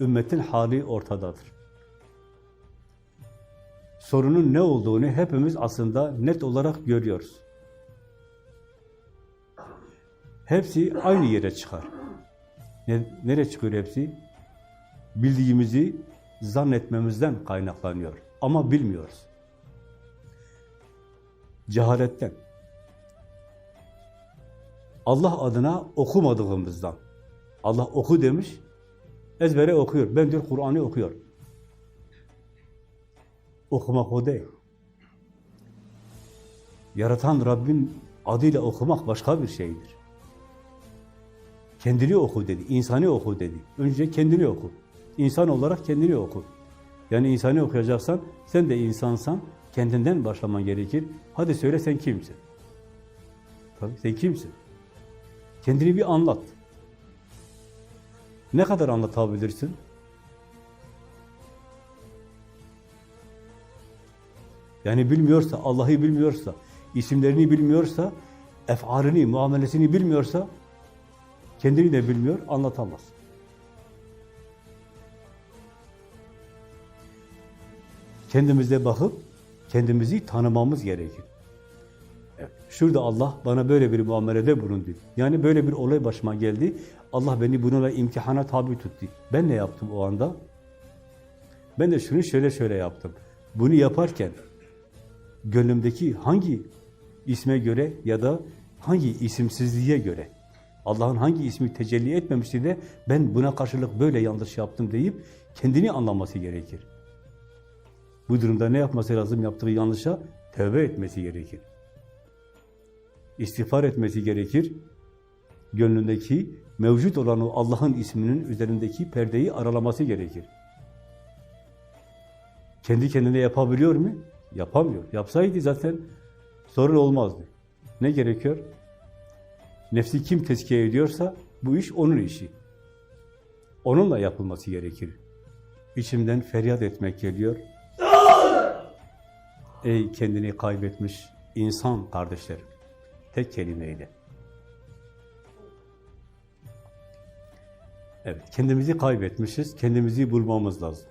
Ümmetin hali ortadadır. Sorunun ne olduğunu hepimiz aslında net olarak görüyoruz. Hepsi aynı yere çıkar. Ne, nereye çıkıyor hepsi? Bildiğimizi zannetmemizden kaynaklanıyor. Ama bilmiyoruz. Cehaletten. Allah adına okumadığımızdan. Allah oku demiş, ezbere okuyor. Ben diyor Kur'an'ı okuyor. Okumak o değil. Yaratan Rabbin adıyla okumak başka bir şeydir. Kendini oku dedi, insani oku dedi. Önce kendini oku. İnsan olarak kendini oku. Yani insani okuyacaksan, sen de insansan, kendinden başlaman gerekir. Hadi söyle sen kimsin? Tabii sen kimsin? Kendini bir anlat. Ne kadar anlatabilirsin? Yani bilmiyorsa, Allah'ı bilmiyorsa, isimlerini bilmiyorsa, efalini, muamelesini bilmiyorsa, kendini de bilmiyor, anlatamaz. Kendimize bakıp, kendimizi tanımamız gerekir. Şurada Allah bana böyle bir muamelede bulundu. Yani böyle bir olay başıma geldi. Allah beni bununla imtihana tabi tuttu. Ben ne yaptım o anda? Ben de şunu şöyle şöyle yaptım. Bunu yaparken gönlümdeki hangi isme göre ya da hangi isimsizliğe göre Allah'ın hangi ismi tecelli etmemişti de ben buna karşılık böyle yanlış yaptım deyip kendini anlaması gerekir. Bu durumda ne yapması lazım yaptığı yanlışa? Tövbe etmesi gerekir. İstiğfar etmesi gerekir. Gönlündeki mevcut olan o Allah'ın isminin üzerindeki perdeyi aralaması gerekir. Kendi kendine yapabiliyor mu? Yapamıyor. Yapsaydı zaten sorun olmazdı. Ne gerekiyor? Nefsi kim tezkiye ediyorsa bu iş onun işi. Onunla yapılması gerekir. İçimden feryat etmek geliyor. Ey kendini kaybetmiş insan kardeşlerim. Tek kelimeyle. Evet, kendimizi kaybetmişiz, kendimizi bulmamız lazım.